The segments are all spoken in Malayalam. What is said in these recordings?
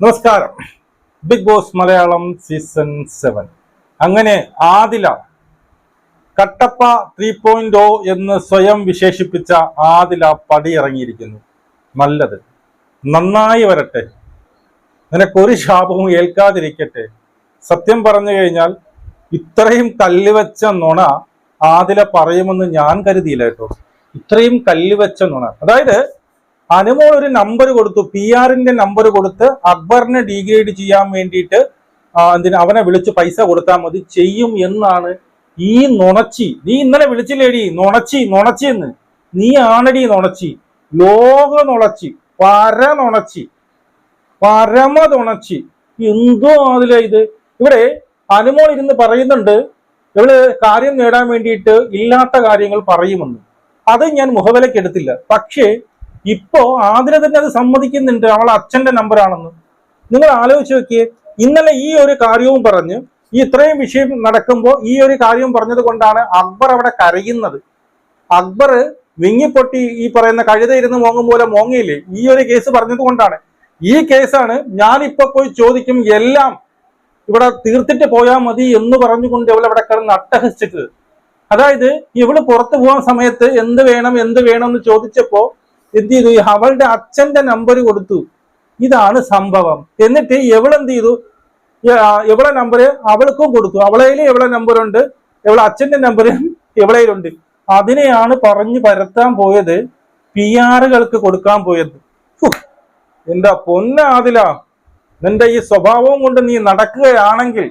നമസ്കാരം. Bigg Boss Malayalam season seven. അങ്ങനെ Adhila Kattappa three point O എന്ന് സ്വയം വിശേഷിപ്പിച്ച ആദില പടിയിറങ്ങിയിരിക്കുന്നു. നല്ലത്. നന്നായി വരട്ടെ. നിനക്കൊരു ശാപവും ഏൽക്കാതിരിക്കട്ടെ. സത്യം പറഞ്ഞു കഴിഞ്ഞാൽ ഇത്രയും കല്ലുവെച്ച നുണ ആദില പറയുമെന്ന് ഞാൻ കരുതിയില്ല കേട്ടോ. ഇത്രയും കല്ലുവെച്ച നുണ. അതായത് അനുമോൾ ഒരു നമ്പർ കൊടുത്തു. പി ആറിന്റെ നമ്പർ കൊടുത്ത് അക്ബറിനെ ഡീഗ്രേഡ് ചെയ്യാൻ വേണ്ടിയിട്ട് എന്തിന് അവനെ വിളിച്ച് പൈസ കൊടുത്താൽ മതി. ചെയ്യും എന്നാണ് ഈ നുണച്ചി. നീ ഇന്നലെ വിളിച്ചില്ലേടി? നുണച്ചി നുണച്ചി എന്ന്. നീ ആണടി നുണച്ചി. ലോക നുണച്ചി. പര നുണച്ചി. പരമ നുണച്ചി. എന്തോ അതില ഇത്. ഇവിടെ അനുമോൾ ഇരുന്ന് പറയുന്നുണ്ട് ഇവൾ കാര്യം നേടാൻ വേണ്ടിയിട്ട് ഇല്ലാത്ത കാര്യങ്ങൾ പറയുമെന്ന്. അത് ഞാൻ മുഖവിലക്കെടുത്തില്ല പക്ഷേ ഇപ്പോ ആതിര തന്നെ അത് സമ്മതിക്കുന്നുണ്ട്. അവളെ അച്ഛന്റെ നമ്പർ ആണെന്ന്. നിങ്ങൾ ആലോചിച്ച് നോക്കിയേ ഇന്നലെ ഈ ഒരു കാര്യവും പറഞ്ഞ് ഈ ഇത്രയും വിഷയം നടക്കുമ്പോൾ ഈ ഒരു കാര്യം പറഞ്ഞത് കൊണ്ടാണ് അക്ബർ അവിടെ കരയുന്നത്. അക്ബർ വിങ്ങിപ്പൊട്ടി ഈ പറയുന്ന കഴുത ഇരുന്ന് മോങ്ങും പോലെ മോങ്ങിയില്ലേ? ഈ ഒരു കേസ് പറഞ്ഞത് കൊണ്ടാണ്. ഈ കേസാണ് ഞാൻ ഇപ്പൊ പോയി ചോദിക്കും എല്ലാം ഇവിടെ തീർത്തിട്ട് പോയാൽ മതി എന്ന് പറഞ്ഞുകൊണ്ട് ഇവൾ അവിടെ കിടന്ന് അട്ടഹസിച്ചത് അതായത് ഇവൾ പുറത്തു പോകാൻ സമയത്ത് എന്ത് വേണം എന്ത് വേണം എന്ന് ചോദിച്ചപ്പോ എന്ത് ചെയ്തു? അവളുടെ അച്ഛന്റെ നമ്പർ കൊടുത്തു. ഇതാണ് സംഭവം. എന്നിട്ട് എവളെന്ത് ചെയ്തു? എവളെ നമ്പർ അവൾക്കും കൊടുത്തു. അവളേലും നമ്പർ നമ്പറുണ്ട് എവളെ അച്ഛന്റെ നമ്പർ എവളയിലുണ്ട് അതിനെയാണ് പറഞ്ഞു പരത്താൻ പോയത് പി ആറുകൾക്ക് കൊടുക്കാൻ പോയത്. എന്താ പൊന്ന പൊന്നാതില നിന്റെ ഈ സ്വഭാവവും കൊണ്ട് നീ നടക്കുകയാണെങ്കിൽ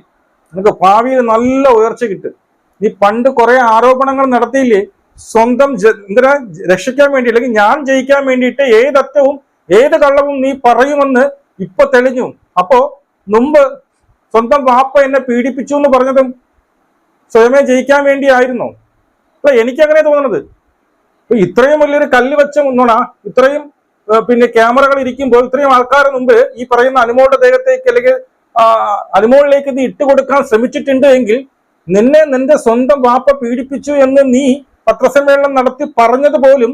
നിനക്ക് ഭാവിയിൽ നല്ല ഉയർച്ച കിട്ടും. നീ പണ്ട് കുറെ ആരോപണങ്ങൾ നടത്തിയില്ലേ? സ്വന്തം എന്തിനാ? രക്ഷിക്കാൻ വേണ്ടി അല്ലെങ്കിൽ ഞാൻ ജയിക്കാൻ വേണ്ടിയിട്ട് ഏതറ്റവും ഏത് കള്ളവും നീ പറയുമെന്ന് ഇപ്പൊ തെളിഞ്ഞു. അപ്പോ മുമ്പ് സ്വന്തം വാപ്പ എന്നെ പീഡിപ്പിച്ചു എന്ന് പറഞ്ഞതും സ്വയമേ ജയിക്കാൻ വേണ്ടിയായിരുന്നോ. അല്ല എനിക്കങ്ങനെ തോന്നുന്നത് ഇത്രയും വലിയൊരു കല്ല് വെച്ച മുന്നോണ ഇത്രയും പിന്നെ ക്യാമറകൾ ഇരിക്കുമ്പോൾ ഇത്രയും ആൾക്കാരുടെ മുമ്പ് ഈ പറയുന്ന അനുമോളുടെ ദേഹത്തേക്ക് അല്ലെങ്കിൽ അനുമോളിലേക്ക് നീ ഇട്ടുകൊടുക്കാൻ ശ്രമിച്ചിട്ടുണ്ട് എങ്കിൽ നിന്നെ നിന്റെ സ്വന്തം വാപ്പ പീഡിപ്പിച്ചു എന്ന് നീ പത്രസമ്മേളനം നടത്തി പറഞ്ഞത് പോലും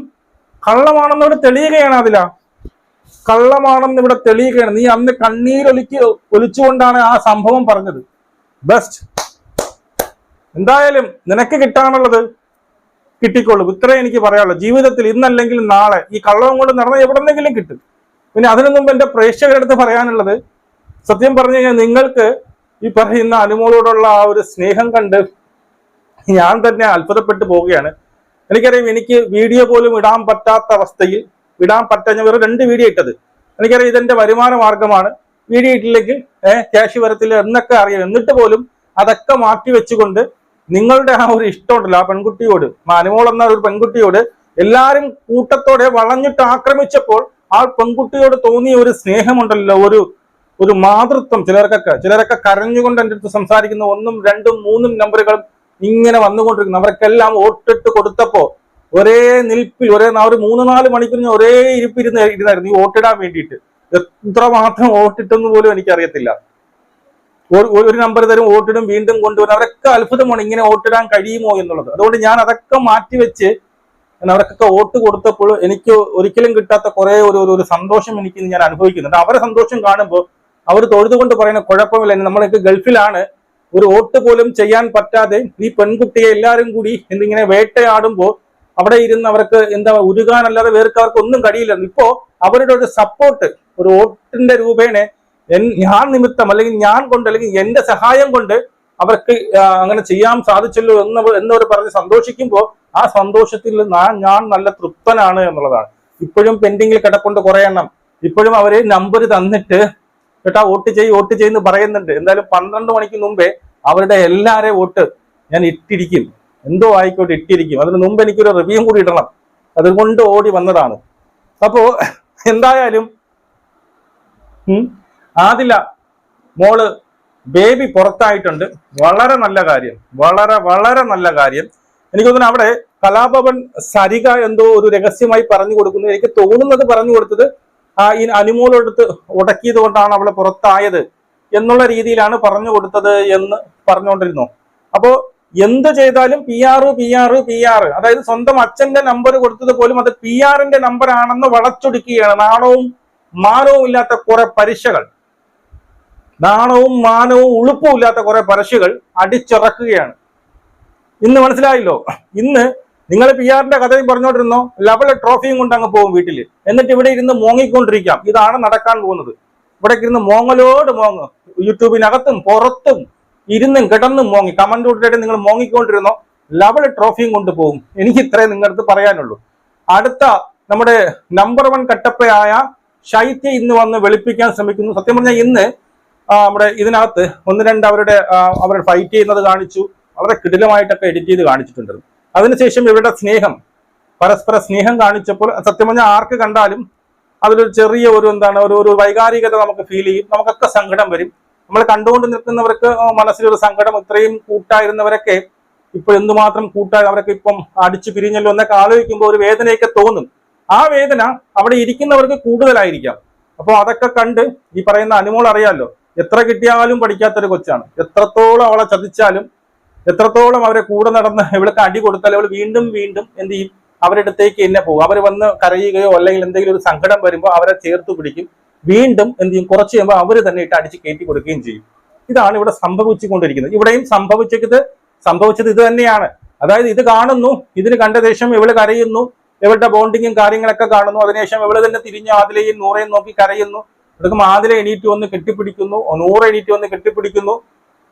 കള്ളമാണെന്ന് ഇവിടെ തെളിയുകയാണ് അതില. കള്ളമാണെന്ന് ഇവിടെ തെളിയുകയാണ്. നീ അന്ന് കണ്ണീരൊലിക്ക് ഒലിച്ചുകൊണ്ടാണ് ആ സംഭവം പറഞ്ഞത്. ബെസ്റ്റ് എന്തായാലും നിനക്ക് കിട്ടാനുള്ളത് കിട്ടിക്കൊള്ളും ഇത്രേ എനിക്ക് പറയാനുള്ളൂ. ജീവിതത്തിൽ ഇന്നല്ലെങ്കിൽ നാളെ ഈ കള്ളവും കൊണ്ട് നടന്ന എവിടെന്നെങ്കിലും കിട്ടും. പിന്നെ അതിനു മുമ്പ് എന്റെ പ്രേക്ഷകരുടെ അടുത്ത് പറയാനുള്ളത് സത്യം പറഞ്ഞു കഴിഞ്ഞാൽ നിങ്ങൾക്ക് ഈ പറയുന്ന അനുമോളോടുള്ള ആ ഒരു സ്നേഹം കണ്ട് ഞാൻ തന്നെ അത്ഭുതപ്പെട്ടു പോവുകയാണ്. എനിക്കറിയാം എനിക്ക് വീഡിയോ പോലും ഇടാൻ പറ്റാത്ത അവസ്ഥയിൽ ഇടാൻ പറ്റാഞ്ഞ വെറും രണ്ട് വീഡിയോ ഇട്ടത്. എനിക്കറിയാം ഇതെന്റെ വരുമാന മാർഗമാണ്. വീഡിയോ ഇട്ടില്ലെങ്കിൽ ഏഹ് ക്യാഷ് വരത്തില്ല എന്നൊക്കെ അറിയാം. എന്നിട്ട് പോലും അതൊക്കെ മാറ്റി വെച്ചുകൊണ്ട് നിങ്ങളുടെ ആ ഒരു ഇഷ്ടമുണ്ടല്ലോ ആ പെൺകുട്ടിയോട് മാനുമോൾ എന്ന ഒരു പെൺകുട്ടിയോട് എല്ലാരും കൂട്ടത്തോടെ വളഞ്ഞിട്ട് ആക്രമിച്ചപ്പോൾ ആ പെൺകുട്ടിയോട് തോന്നിയ ഒരു സ്നേഹമുണ്ടല്ലോ ഒരു ഒരു മാതൃത്വം. ചിലർക്കൊക്കെ ചിലരൊക്കെ കരഞ്ഞുകൊണ്ട് എന്റെ അടുത്ത് സംസാരിക്കുന്ന. ഒന്നും രണ്ടും മൂന്നും നമ്പറുകൾ ഇങ്ങനെ വന്നുകൊണ്ടിരിക്കുന്നു. അവർക്കെല്ലാം വോട്ടിട്ട് കൊടുത്തപ്പോ ഒരേ നിൽപ്പിൽ ഒരേ ഒരു മൂന്ന് നാല് മണിക്കൂർ ഞാൻ ഒരേ ഇരിപ്പിരുന്ന് ഇരുന്നായിരുന്നു ഈ വോട്ടിടാൻ വേണ്ടിയിട്ട്. എത്ര മാത്രം വോട്ടിട്ടെന്ന് പോലും എനിക്കറിയത്തില്ല. ഒരു നമ്പർ തരും വോട്ടിടും വീണ്ടും കൊണ്ടുവരും. അവരൊക്കെ അത്ഭുതമാണ് ഇങ്ങനെ വോട്ടിടാൻ കഴിയുമോ എന്നുള്ളത്. അതുകൊണ്ട് ഞാൻ അതൊക്കെ മാറ്റിവെച്ച് അവർക്കൊക്കെ വോട്ട് കൊടുത്തപ്പോൾ എനിക്ക് ഒരിക്കലും കിട്ടാത്ത കുറെ ഒരു- ഒരു സന്തോഷം എനിക്ക് ഞാൻ അനുഭവിക്കുന്നുണ്ട്. അവരെ സന്തോഷം കാണുമ്പോൾ അവർ തൊഴുതുകൊണ്ട് പറയുന്ന കുഴപ്പമില്ല. നമ്മളൊക്കെ ഗൾഫിലാണ്. ഒരു വോട്ട് പോലും ചെയ്യാൻ പറ്റാതെ ഈ പെൺകുട്ടിയെ എല്ലാവരും കൂടി എന്തിങ്ങനെ വേട്ടയാടുമ്പോൾ അവിടെ ഇരുന്ന് അവർക്ക് എന്താ ഉരുകാനല്ലാതെ വേർക്ക് അവർക്ക് ഒന്നും കഴിയില്ല ഇപ്പോ അവരുടെ ഒരു സപ്പോർട്ട് ഒരു വോട്ടിന്റെ രൂപേണ ഞാൻ നിമിത്തം അല്ലെങ്കിൽ ഞാൻ കൊണ്ട് അല്ലെങ്കിൽ എന്റെ സഹായം കൊണ്ട് അവർക്ക് അങ്ങനെ ചെയ്യാൻ സാധിച്ചല്ലോ എന്ന് എന്നവർ പറഞ്ഞ് സന്തോഷിക്കുമ്പോൾ ആ സന്തോഷത്തിൽ ഞാൻ നല്ല തൃപ്തനാണ് എന്നുള്ളതാണ്. ഇപ്പോഴും പെൻഡിങ്ങിൽ കിടപ്പുണ്ട് കുറെ എണ്ണം. ഇപ്പോഴും അവർ നമ്പർ തന്നിട്ട് കേട്ടാ വോട്ട് ചെയ്യ് വോട്ട് ചെയ്യുന്നു പറയുന്നുണ്ട്. എന്തായാലും പന്ത്രണ്ട് മണിക്ക് മുമ്പേ അവരുടെ എല്ലാവരെയും വോട്ട് ഞാൻ ഇട്ടിരിക്കും. എന്തോ ആയിക്കോട്ടെ ഇട്ടിരിക്കും. അതിന് മുമ്പ് എനിക്കൊരു റിവ്യൂ കൂടി ഇടണം. അതുകൊണ്ട് ഓടി വന്നതാണ്. അപ്പോ എന്തായാലും ആദില മോൾ ബേബി പുറത്തായിട്ടുണ്ട്. വളരെ നല്ല കാര്യം. വളരെ വളരെ നല്ല കാര്യം. എനിക്ക് തോന്നുന്നു അവിടെ കലാഭവൻ സരിക എന്തോ ഒരു രഹസ്യമായി പറഞ്ഞു കൊടുക്കുന്നു. എനിക്ക് തോന്നുന്നത് പറഞ്ഞു കൊടുത്തത് ഈ അനുമോളെടുത്ത് ഉടക്കിയത് കൊണ്ടാണ് അവളെ പുറത്തായത് എന്നുള്ള രീതിയിലാണ് പറഞ്ഞു കൊടുത്തത് എന്ന് പറഞ്ഞുകൊണ്ടിരുന്നു. അപ്പോ എന്ത് ചെയ്താലും P R P R P R അതായത് സ്വന്തം അച്ഛന്റെ നമ്പർ കൊടുത്തത് പോലും അത് പി ആറിന്റെ നമ്പർ ആണെന്ന് വളച്ചൊടുക്കുകയാണ്. നാണവും മാനവും ഇല്ലാത്ത കുറെ പരീക്ഷകൾ നാണവും മാനവും ഉളുപ്പും ഇല്ലാത്ത കുറെ പരശുകൾ അടിച്ചിറക്കുകയാണ്. ഇന്ന് മനസ്സിലായല്ലോ? ഇന്ന് നിങ്ങൾ പി ആറിന്റെ കഥയും പറഞ്ഞോണ്ടിരുന്നോ? ലെവൽ ട്രോഫിയും കൊണ്ട് അങ്ങ് പോകും വീട്ടിൽ എന്നിട്ട് ഇവിടെ ഇരുന്ന് മോങ്ങിക്കൊണ്ടിരിക്കാം. ഇതാണ് നടക്കാൻ പോകുന്നത്. ഇവിടെ ഇരുന്ന് മോങ്ങലോട് മോങ്ങ്. യൂട്യൂബിനകത്തും പുറത്തും ഇരുന്നും കിടന്നും മോങ്ങി. കമന്റ് കൂട്ടിയിട്ട് നിങ്ങൾ മോങ്ങിക്കൊണ്ടിരുന്നോ? ലെവൽ ട്രോഫിയും കൊണ്ട് പോകും. എനിക്ക് ഇത്രേ നിങ്ങളടുത്ത് പറയാനുള്ളൂ. അടുത്ത നമ്മുടെ നമ്പർ വൺ കട്ടപ്പയായ ശൈത്യ ഇന്ന് വന്ന് വെളുപ്പിക്കാൻ ശ്രമിക്കുന്നു. സത്യം പറഞ്ഞാൽ ഇന്ന് നമ്മുടെ ഇതിനകത്ത് ഒന്ന് രണ്ട് അവരുടെ അവർ ഫൈറ്റ് ചെയ്യുന്നത് കാണിച്ചു. വളരെ കിടിലമായിട്ടൊക്കെ എഡിറ്റ് ചെയ്ത് കാണിച്ചിട്ടുണ്ട്. അതിനുശേഷം ഇവരുടെ സ്നേഹം പരസ്പര സ്നേഹം കാണിച്ചപ്പോൾ സത്യം പറഞ്ഞാൽ ആർക്ക് കണ്ടാലും അതിലൊരു ചെറിയ ഒരു എന്താണ് ഒരു ഒരു വൈകാരികത നമുക്ക് ഫീൽ ചെയ്യും. നമുക്കൊക്കെ സങ്കടം വരും. നമ്മൾ കണ്ടുകൊണ്ട് നിൽക്കുന്നവർക്ക് മനസ്സിലൊരു സങ്കടം ഇത്രയും കൂട്ടായിരുന്നവരൊക്കെ ഇപ്പൊ എന്തുമാത്രം കൂട്ടായി അവരൊക്കെ ഇപ്പം അടിച്ചു പിരിഞ്ഞല്ലോ എന്നൊക്കെ ആലോചിക്കുമ്പോൾ ഒരു വേദനയൊക്കെ തോന്നും. ആ വേദന അവിടെ ഇരിക്കുന്നവർക്ക് കൂടുതലായിരിക്കാം. അപ്പോൾ അതൊക്കെ കണ്ട് ഈ പറയുന്ന അനുമോൾ അറിയാമല്ലോ എത്ര കിട്ടിയാലും പഠിക്കാത്തൊരു കൊച്ചാണ്. എത്രത്തോളം അവളെ ചതിച്ചാലും എത്രത്തോളം അവരെ കൂടെ നടന്ന് ഇവൾക്ക് അടി കൊടുത്താൽ അവൾ വീണ്ടും വീണ്ടും എന്ത് ചെയ്യും? അവരുടെ അടുത്തേക്ക് എന്നെ പോകും. അവർ വന്ന് കരയുകയോ അല്ലെങ്കിൽ എന്തെങ്കിലും ഒരു സങ്കടം വരുമ്പോൾ അവരെ ചേർത്ത് പിടിക്കും. വീണ്ടും എന്ത് ചെയ്യും? കുറച്ച് കഴിയുമ്പോൾ അവർ തന്നെ ഇട്ട് അടിച്ച് കയറ്റി കൊടുക്കുകയും ചെയ്യും. ഇതാണ് ഇവിടെ സംഭവിച്ചുകൊണ്ടിരിക്കുന്നത്. ഇവിടെയും സംഭവിച്ചത് സംഭവിച്ചത് ഇത് തന്നെയാണ്. അതായത് ഇത് കാണുന്നു ഇതിന് കണ്ട ദേശം ഇവൾ കരയുന്നു ഇവളുടെ ബോണ്ടിങ്ങും കാര്യങ്ങളൊക്കെ കാണുന്നു. അതിനുശേഷം ഇവൾ തന്നെ തിരിഞ്ഞ് ആദിലയും നൂറയും നോക്കി കരയുന്നു. എടുക്കും ആദില എണീറ്റ് വന്ന് കെട്ടിപ്പിടിക്കുന്നു നൂറ് എണീറ്റ് വന്ന് കെട്ടിപ്പിടിക്കുന്നു.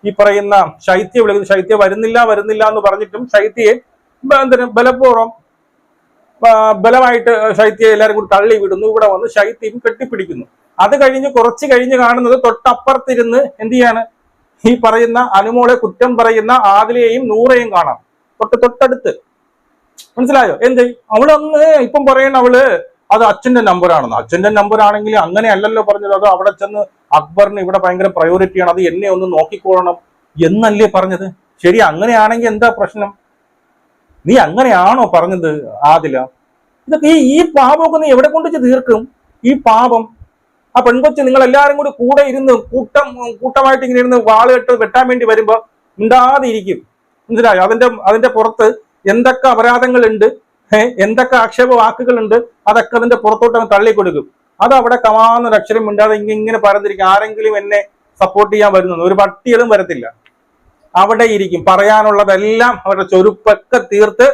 ഈ പറയുന്ന ശൈത്യ വിളിക്കുന്നു ശൈത്യ വരുന്നില്ല വരുന്നില്ല എന്ന് പറഞ്ഞിട്ടും ശൈത്യയെ എന്തിനും ബലപൂർവം ബലമായിട്ട് ശൈത്യയെ എല്ലാവരും കൂടി തള്ളി വിടുന്നു. ഇവിടെ വന്ന് ശൈത്യം കെട്ടിപ്പിടിക്കുന്നു. അത് കഴിഞ്ഞ് കുറച്ച് കഴിഞ്ഞ് കാണുന്നത് തൊട്ടപ്പുറത്തിരുന്ന് എന്ത് ചെയ്യാണ്? ഈ പറയുന്ന അനുമോളെ കുറ്റം പറയുന്ന ആദിലയെയും നൂറേയും കാണാം. തൊട്ട് തൊട്ടടുത്ത്. മനസ്സിലായോ? എന്ത്? അവളൊന്ന് ഇപ്പം പറയണ അവൾ അത് അച്ഛന്റെ നമ്പർ ആണെന്ന്. അച്ഛന്റെ നമ്പർ ആണെങ്കിൽ അങ്ങനെ അല്ലല്ലോ പറഞ്ഞത്. അത് അവിടെ ചെന്ന് അക്ബറിന് ഇവിടെ ഭയങ്കര പ്രയോറിറ്റിയാണ് അത് എന്നെ ഒന്ന് നോക്കിക്കോളണം എന്നല്ലേ പറഞ്ഞത്? ശരി അങ്ങനെയാണെങ്കിൽ എന്താ പ്രശ്നം? നീ അങ്ങനെയാണോ പറഞ്ഞത് ആദില? ഇതൊക്കെ ഈ ഈ പാപമൊക്കെ നീ എവിടെ കൊണ്ട് തീർക്കും? ഈ പാപം. ആ പെൺകൊച്ച് നിങ്ങൾ എല്ലാവരും കൂടി കൂടെ ഇരുന്ന് കൂട്ടം കൂട്ടമായിട്ട് ഇങ്ങനെ ഇരുന്ന് വാളുകെട്ട് വെട്ടാൻ വേണ്ടി വരുമ്പോ ഉണ്ടാതിരിക്കും ഇരിക്കും മനസ്സിലായോ? അതിന്റെ അതിന്റെ പുറത്ത് എന്തൊക്കെ അപരാധങ്ങളുണ്ട്? ഏഹ് എന്തൊക്കെ ആക്ഷേപ വാക്കുകളുണ്ട് അതൊക്കെ അതിന്റെ പുറത്തോട്ട് അങ്ങ് തള്ളിക്കൊടുക്കും. അത് അവിടെ കമാന്നൊരു അക്ഷരം മിണ്ടാതെ ഇങ്ങനെ ഇങ്ങനെ പരന്നിരിക്കും. ആരെങ്കിലും എന്നെ സപ്പോർട്ട് ചെയ്യാൻ വരുന്നു ഒരു പട്ടികളും വരത്തില്ല. അവിടെ ഇരിക്കും. പറയാനുള്ളതെല്ലാം അവരുടെ ചൊരുപ്പൊക്കെ തീർത്ത്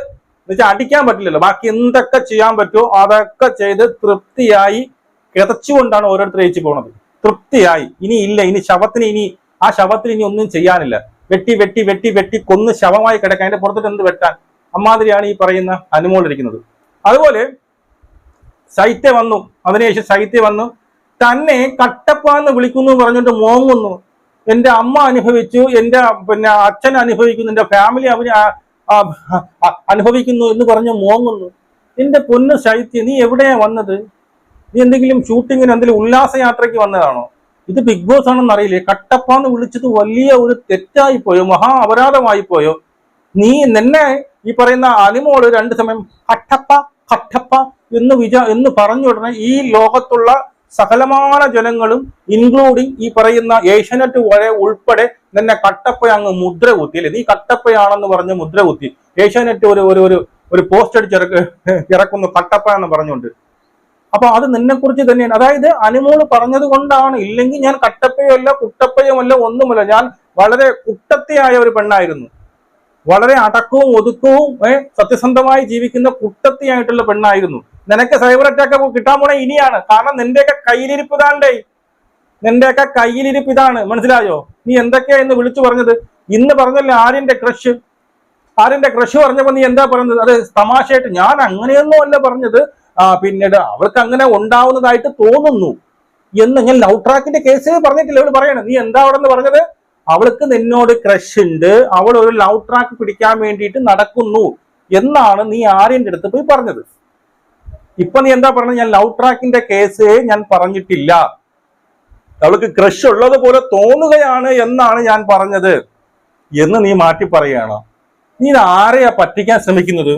എന്നുവെച്ചാൽ അടിക്കാൻ പറ്റില്ലല്ലോ. ബാക്കി എന്തൊക്കെ ചെയ്യാൻ പറ്റുമോ അതൊക്കെ ചെയ്ത് തൃപ്തിയായി കിതച്ചുകൊണ്ടാണ് ഓരോരുത്തർ ജയിച്ചു പോണത്. തൃപ്തിയായി. ഇനി ഇല്ല. ഇനി ശവത്തിന് ഇനി ആ ശവത്തിന് ഇനി ഒന്നും ചെയ്യാനില്ല. വെട്ടി വെട്ടി വെട്ടി വെട്ടി കൊന്ന് ശവമായി കിടക്കാൻ. അതിന്റെ പുറത്തിട്ട് എന്ത് വെട്ടാൻ? അമ്മാതിരിയാണ് ഈ പറയുന്ന അനുമോൾ ഇരിക്കുന്നത്. അതുപോലെ ശൈത്യ വന്നു. അതിനുശേഷം ശൈത്യ വന്നു. തന്നെ വിളിക്കുന്നു എന്ന് പറഞ്ഞുകൊണ്ട് മോങ്ങുന്നു. എന്റെ അമ്മ അനുഭവിച്ചു. എന്റെ പിന്നെ അച്ഛൻ അനുഭവിക്കുന്നു. എന്റെ ഫാമിലി അവന് അനുഭവിക്കുന്നു എന്ന് പറഞ്ഞ് മോങ്ങുന്നു. എന്റെ പൊന്ന് ശൈത്യ നീ എവിടെയാ വന്നത്? നീ എന്തെങ്കിലും ഷൂട്ടിങ്ങിന് എന്തെങ്കിലും ഉല്ലാസയാത്രയ്ക്ക് വന്നതാണോ? ഇത് ബിഗ് ബോസ് ആണെന്ന് അറിയില്ലേ? കട്ടപ്പാന്ന് വിളിച്ചത് വലിയ ഒരു തെറ്റായി പോയോ മഹാ അപരാധമായി പോയോ നീ നിന്നെ ഈ പറയുന്ന അലിമോൾ രണ്ട് സമയം കട്ടപ്പ കട്ടപ്പ എന്ന് വിചാ എന്ന് പറഞ്ഞു ഉടനെ ഈ ലോകത്തുള്ള സകലമാന ജനങ്ങളും ഇൻക്ലൂഡിങ് ഈ പറയുന്ന ഏഷ്യനെറ്റ് വരെ ഉൾപ്പെടെ നിന്നെ കട്ടപ്പ അങ്ങ് മുദ്ര കുത്തി അല്ലെ? നീ കട്ടപ്പയാണെന്ന് പറഞ്ഞ് മുദ്ര കുത്തി ഏഷ്യാനെറ്റ് ഒരു ഒരു ഒരു ഒരു പോസ്റ്റ് അടിച്ചിറക്ക് ഇറക്കുന്നു കട്ടപ്പ എന്ന് പറഞ്ഞുകൊണ്ട്. അപ്പൊ അത് നിന്നെക്കുറിച്ച് തന്നെയാണ്. അതായത് അനുമോൾ പറഞ്ഞത് കൊണ്ടാണ്. ഇല്ലെങ്കിൽ ഞാൻ കട്ടപ്പയോ അല്ല കുട്ടപ്പയോ അല്ല ഒന്നുമല്ല. ഞാൻ വളരെ കുട്ടത്തെയായ ഒരു പെണ്ണായിരുന്നു. വളരെ അടക്കവും ഒതുക്കവും സത്യസന്ധമായി ജീവിക്കുന്ന കുട്ടത്തിയായിട്ടുള്ള പെണ്ണായിരുന്നു. നിനക്ക് സൈബർ അറ്റാക്ക് കിട്ടാൻ പോണേ ഇനിയാണ്. കാരണം നിന്റെയൊക്കെ കയ്യിലിരിപ്പ് ഇതാണ്ടേ. നിന്റെയൊക്കെ കയ്യിലിരിപ്പ് ഇതാണ്. മനസ്സിലായോ? നീ എന്തൊക്കെയാ എന്ന് വിളിച്ചു പറഞ്ഞത്? ഇന്ന് പറഞ്ഞല്ലേ ആര്യന്റെ ക്രഷ് ആര്യന്റെ ക്രഷ് പറഞ്ഞപ്പോ നീ എന്താ പറഞ്ഞത്? അത് തമാശയായിട്ട് ഞാൻ അങ്ങനെയൊന്നും അല്ല പറഞ്ഞത്. പിന്നീട് അവൾക്ക് അങ്ങനെ ഉണ്ടാവുന്നതായിട്ട് തോന്നുന്നു. എന്ന് ഞാൻ ലവ് ട്രാക്കിന്റെ കേസ് പറഞ്ഞിട്ടില്ല. അവൾ പറയണേ നീ എന്താ അവിടെ പറഞ്ഞത്? അവൾക്ക് നിന്നോട് ക്രഷ് ഉണ്ട്. അവൾ ഒരു ലവ് ട്രാക്ക് പിടിക്കാൻ വേണ്ടിയിട്ട് നടക്കുന്നു എന്നാണ് നീ ആര്യന്റെ അടുത്ത് പോയി പറഞ്ഞത്. ഇപ്പൊ നീ എന്താ പറഞ്ഞത്? ഞാൻ ലവ് ട്രാക്കിന്റെ കേസ് ഞാൻ പറഞ്ഞിട്ടില്ല. അവൾക്ക് ക്രഷ് ഉള്ളത് പോലെ തോന്നുകയാണ് എന്നാണ് ഞാൻ പറഞ്ഞത്. എന്ന് നീ മാറ്റി പറയുകയാണോ നീ ആരെയാ പറ്റിക്കാൻ ശ്രമിക്കുന്നത്?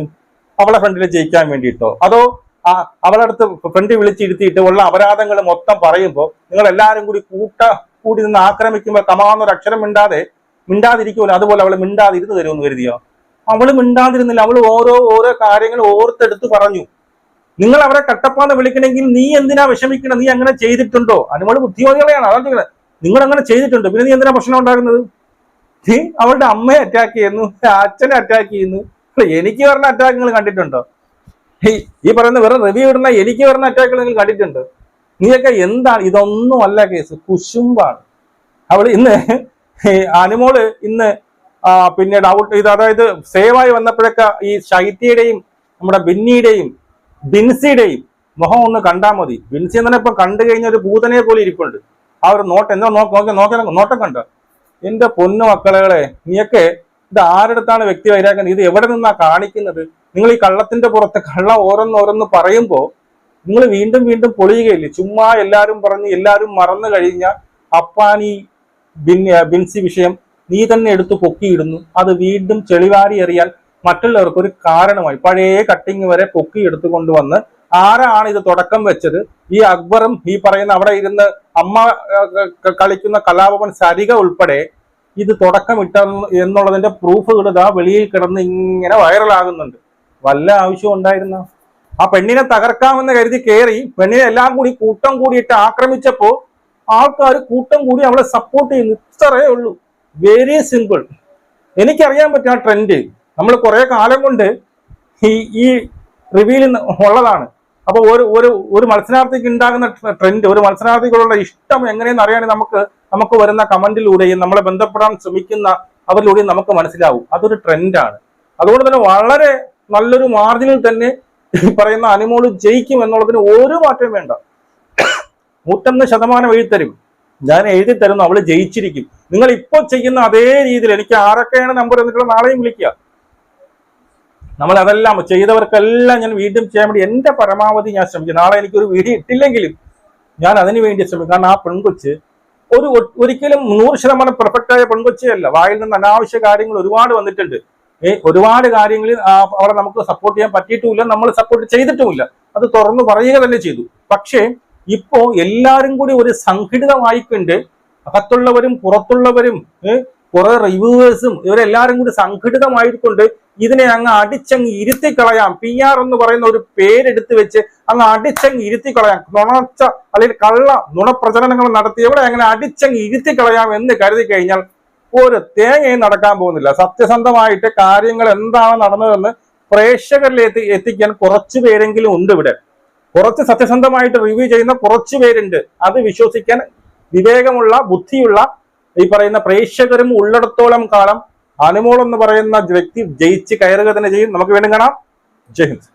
അവളെ ഫ്രണ്ടിൽ ജയിക്കാൻ വേണ്ടിയിട്ടോ? അതോ ആ അവളടുത്ത് ഫ്രണ്ട് വിളിച്ചിരുത്തിയിട്ട് ഉള്ള അപരാധങ്ങൾ മൊത്തം പറയുമ്പോൾ നിങ്ങൾ എല്ലാവരും കൂടി കൂട്ട കൂടി നിന്ന് ആക്രമിക്കുമ്പോൾ കമാന്നൊരു അക്ഷരം മിണ്ടാതെ മിണ്ടാതിരിക്കുമല്ലോ അതുപോലെ അവൾ മിണ്ടാതിരുന്ന് തരുമെന്ന് കരുതിയോ? അവൾ മിണ്ടാതിരുന്നില്ല. അവൾ ഓരോ ഓരോ കാര്യങ്ങൾ ഓർത്തെടുത്ത് പറഞ്ഞു. നിങ്ങൾ അവരെ കട്ടപ്പാന്ന് വിളിക്കണമെങ്കിൽ നീ എന്തിനാ വിഷമിക്കണം? നീ അങ്ങനെ ചെയ്തിട്ടുണ്ടോ? അനുമോൾ ബുദ്ധിമതികളെയാണ് അതാണ് ചോദിക്കുന്നത് നിങ്ങൾ അങ്ങനെ ചെയ്തിട്ടുണ്ട്. പിന്നെ നീ എന്തിനാ പ്രശ്നം ഉണ്ടാകുന്നത് നീ അവളുടെ അമ്മയെ അറ്റാക്ക് ചെയ്യുന്നു അച്ഛനെ അറ്റാക്ക് ചെയ്യുന്നു. എനിക്ക് വരുന്ന അറ്റാക്ക് നിങ്ങൾ കണ്ടിട്ടുണ്ടോ? ഈ പറയുന്ന വെറും റിവ്യൂ ഇടുന്ന എനിക്ക് വരുന്ന അറ്റാക്കുകൾ നിങ്ങൾ കണ്ടിട്ടുണ്ട്? നീയൊക്കെ എന്താണ്? ഇതൊന്നും അല്ല കേസ്. കുശുമ്പാണ്. അവൾ ഇന്ന് അനുമോൾ ഇന്ന് പിന്നെ ഡൗട്ട് ഇത് അതായത് സേവായി വന്നപ്പോഴൊക്കെ ഈ ശൈത്യയുടെയും നമ്മുടെ ബിന്നിയുടെയും ബിൻസിയുടെയും മുഖം ഒന്ന് കണ്ടാൽ മതി. ബിൻസി തന്നെ ഇപ്പൊ കണ്ടു കഴിഞ്ഞ ഒരു ഭൂതനെ പോലെ ഇരിപ്പുണ്ട്. ആ ഒരു നോട്ട് എന്തോ നോക്കി നോക്കി നോക്കി നോട്ടം കണ്ട? എന്റെ പൊന്നു മക്കളെ നീയൊക്കെ ഇത് ആരുടെ വ്യക്തി വൈരാഗ്യം? ഇത് എവിടെ നിന്നാണ് കാണിക്കുന്നത്? നിങ്ങൾ ഈ കള്ളത്തിന്റെ പുറത്ത് കള്ള ഓരോന്നോരോന്ന് പറയുമ്പോ നിങ്ങൾ വീണ്ടും വീണ്ടും പൊളിയുകയില്ലേ? ചുമ്മാ എല്ലാവരും പറഞ്ഞ് എല്ലാവരും മറന്നു കഴിഞ്ഞാൽ അപ്പാനി ബിൻ ബിൻസി വിഷയം നീ തന്നെ എടുത്ത് പൊക്കിയിടുന്നു. അത് വീണ്ടും ചെളിവാരി എറിയാൻ മറ്റുള്ളവർക്ക് ഒരു കാരണമായി. പഴയ കട്ടിങ് വരെ പൊക്കി എടുത്തുകൊണ്ട് വന്ന് ആരാണ് ഇത് തുടക്കം വെച്ചത്? ഈ അക്ബറും ഈ പറയുന്ന അവിടെ ഇരുന്ന് അമ്മ കളിക്കുന്ന കലാഭവൻ സരിക ഉൾപ്പെടെ ഇത് തുടക്കമിട്ട എന്നുള്ളതിന്റെ പ്രൂഫുകൾ ഇതാ വെളിയിൽ കിടന്ന് ഇങ്ങനെ വൈറലാകുന്നുണ്ട് വല്ല ആവശ്യം ഉണ്ടായിരുന്ന? ആ പെണ്ണിനെ തകർക്കാമെന്ന് കരുതി കയറി പെണ്ണിനെ എല്ലാം കൂടി കൂട്ടം കൂടിയിട്ട് ആക്രമിച്ചപ്പോ ആൾക്കാർ കൂട്ടം കൂടി അവളെ സപ്പോർട്ട് ചെയ്യുന്നു. ഇത്രയേ ഉള്ളൂ. വെരി സിമ്പിൾ എനിക്കറിയാൻ പറ്റും ആ ട്രെൻഡ് നമ്മൾ കുറെ കാലം കൊണ്ട് ഈ ഈ റിവ്യൂവിൽ ഉള്ളതാണ്. അപ്പൊ ഒരു ഒരു ഒരു മത്സരാർത്ഥിക്ക് ഉണ്ടാകുന്ന ട്രെൻഡ് ഒരു മത്സരാർത്ഥികളുടെ ഇഷ്ടം എങ്ങനെയെന്ന് അറിയാണെങ്കിൽ നമുക്ക് നമുക്ക് വരുന്ന കമന്റിലൂടെയും നമ്മളെ ബന്ധപ്പെടാൻ ശ്രമിക്കുന്ന അവരിലൂടെയും നമുക്ക് മനസ്സിലാവും. അതൊരു ട്രെൻഡാണ് അതുകൊണ്ട് തന്നെ വളരെ നല്ലൊരു മാർജിനിൽ തന്നെ പറയുന്ന അനുമോൾ ജയിക്കും എന്നുള്ളതിന് ഒരു മാറ്റവും വേണ്ട. നൂറ്റൊന്ന് ശതമാനം എഴുതി ഞാൻ എഴുതി തരുന്നു അവൾ ജയിച്ചിരിക്കും. നിങ്ങൾ ഇപ്പോൾ ചെയ്യുന്ന അതേ രീതിയിൽ എനിക്ക് ആരൊക്കെയാണ് നമ്പർ എന്നിട്ടുള്ള നാളെയും വിളിക്കുക. നമ്മൾ അതെല്ലാം ചെയ്തവർക്കെല്ലാം ഞാൻ വീണ്ടും ചെയ്യാൻ വേണ്ടി എന്റെ പരമാവധി ഞാൻ ശ്രമിക്കും. നാളെ എനിക്കൊരു വീടി ഇട്ടില്ലെങ്കിലും ഞാൻ അതിന് വേണ്ടി ശ്രമിക്കും. കാരണം ആ പെൺകൊച്ച് ഒരു ഒരിക്കലും നൂറ് ശതമാനം ആയ പെൺകൊച്ചയല്ല വായിൽ നിന്ന് അനാവശ്യ കാര്യങ്ങൾ ഒരുപാട് വന്നിട്ടുണ്ട്. ഏ ഒരുപാട് കാര്യങ്ങളിൽ അവിടെ നമുക്ക് സപ്പോർട്ട് ചെയ്യാൻ പറ്റിയിട്ടുമില്ല നമ്മൾ സപ്പോർട്ട് ചെയ്തിട്ടുമില്ല. അത് തുറന്നു പറയുക തന്നെ ചെയ്തു. പക്ഷേ ഇപ്പോ എല്ലാരും കൂടി ഒരു സംഘടിതമായിക്കൊണ്ട് അകത്തുള്ളവരും പുറത്തുള്ളവരും കുറെ റിവ്യൂവേഴ്സും ഇവരെല്ലാരും കൂടി സംഘടിതമായിക്കൊണ്ട് ഇതിനെ അങ്ങ് അടിച്ചങ്ങ് ഇരുത്തിക്കളയാം. പി ആർ എന്ന് പറയുന്ന ഒരു പേരെടുത്ത് വെച്ച് അങ്ങ് അടിച്ചങ്ങ് ഇരുത്തിക്കളയാം. നുണച്ച അല്ലെങ്കിൽ കള്ള നുണപ്രചരണങ്ങൾ നടത്തിയവരെ അങ്ങനെ അടിച്ചങ്ങ് ഇരുത്തിക്കളയാം എന്ന് കരുതി കഴിഞ്ഞാൽ ഒരു തേങ്ങയും നടക്കാൻ പോകുന്നില്ല. സത്യസന്ധമായിട്ട് കാര്യങ്ങൾ എന്താണ് നടന്നതെന്ന് പ്രേക്ഷകരിലെത്തി എത്തിക്കാൻ കുറച്ചു പേരെങ്കിലും ഉണ്ട് ഇവിടെ. കുറച്ച് സത്യസന്ധമായിട്ട് റിവ്യൂ ചെയ്യുന്ന കുറച്ചു പേരുണ്ട്. അത് വിശ്വസിക്കാൻ വിവേകമുള്ള ബുദ്ധിയുള്ള ഈ പറയുന്ന പ്രേക്ഷകരും ഉള്ളിടത്തോളം കാലം അനുമോൾ എന്ന് പറയുന്ന വ്യക്തി ജയിച്ച് കയറുക തന്നെ ചെയ്യും. നമുക്ക് വീണ്ടും കാണാം. ജയ് ഹിന്ദ്.